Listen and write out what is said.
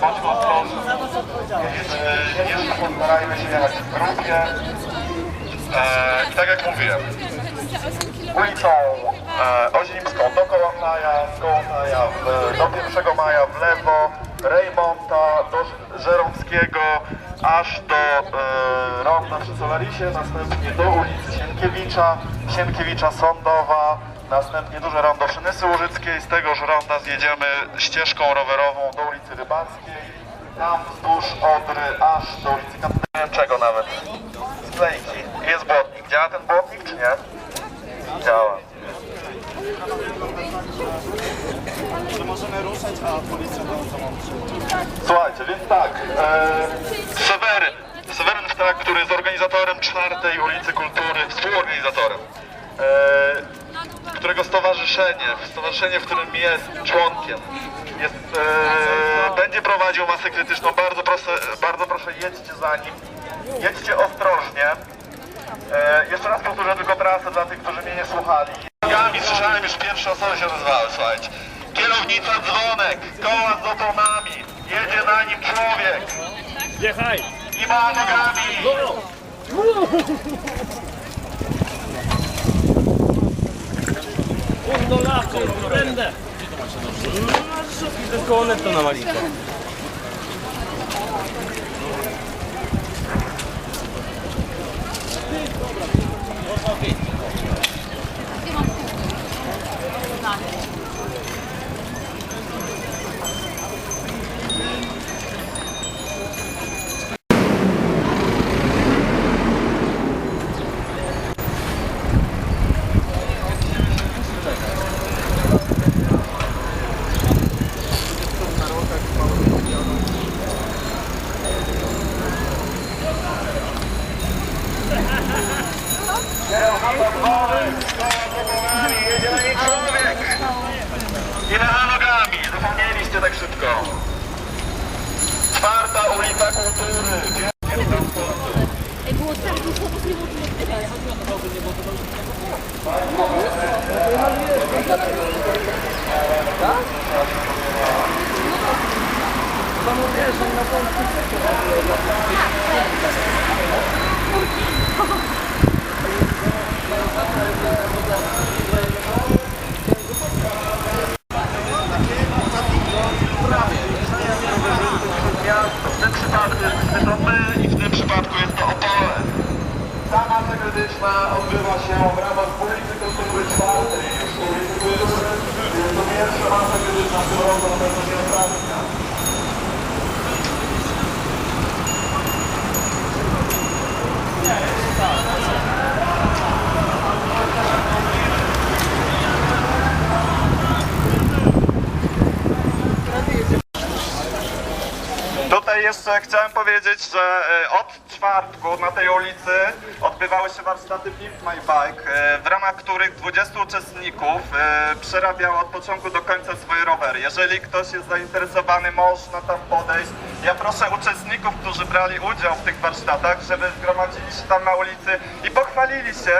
bądźmy ostrożni. Jeszcze postarajmy się jechać w grupie. E, tak jak mówiłem, ulicą e, Ozińską dookoła Maja, do 1 Maja w lewo, Rejmonta, do Żeromskiego, aż do e, Ronda przy Solarisie, następnie do ulicy Sienkiewicza, Sienkiewicza Sądowa, następnie duże rondo przy Nysy Łużyckiej, z tegoż ronda zjedziemy ścieżką rowerową do ulicy Rybackiej, tam wzdłuż Odry, aż do ulicy Katarynczego nawet, sklejki. Jest błotnik. Działa ten błotnik czy nie? Działa. Że możemy ruszać, a policja Słuchajcie, więc tak, e, Seweryn, Seweryn Strak, który jest organizatorem czwartej ulicy Kultury, współorganizatorem, e, którego stowarzyszenie, stowarzyszenie, w którym jest członkiem, jest, e, będzie prowadził masę krytyczną, bardzo proszę, bardzo proszę jedźcie za nim, jedźcie ostrożnie, e, jeszcze raz powtórzę tylko trasę dla tych, którzy mnie nie słuchali. Słyszałem już pierwsze osoby się odezwały, słuchajcie. Kierownica dzwonek, koła z oponami, jedzie na nim człowiek Jechaj! i ma nogami. Dolaco, prende! To jest koło netto na malinkę. Jedzie na nim człowiek. I na nogami, zapomnieliście tak szybko. Czwarta ulica kultury. Było tak dużo, bo nie było miasto. Krytyczna odbywa się w ramach ulicy Kultury czwartej. Już to pierwsza masa tym roku, na pewno nie ostatnia. Jeszcze chciałem powiedzieć, że e, od czwartku na tej ulicy odbywały się warsztaty Build My Bike, e, w ramach których 20 uczestników e, przerabiało od początku do końca swoje rowery. Jeżeli ktoś jest zainteresowany, można tam podejść. Ja proszę uczestników, którzy brali udział w tych warsztatach, żeby zgromadzili się tam na ulicy i pochwalili się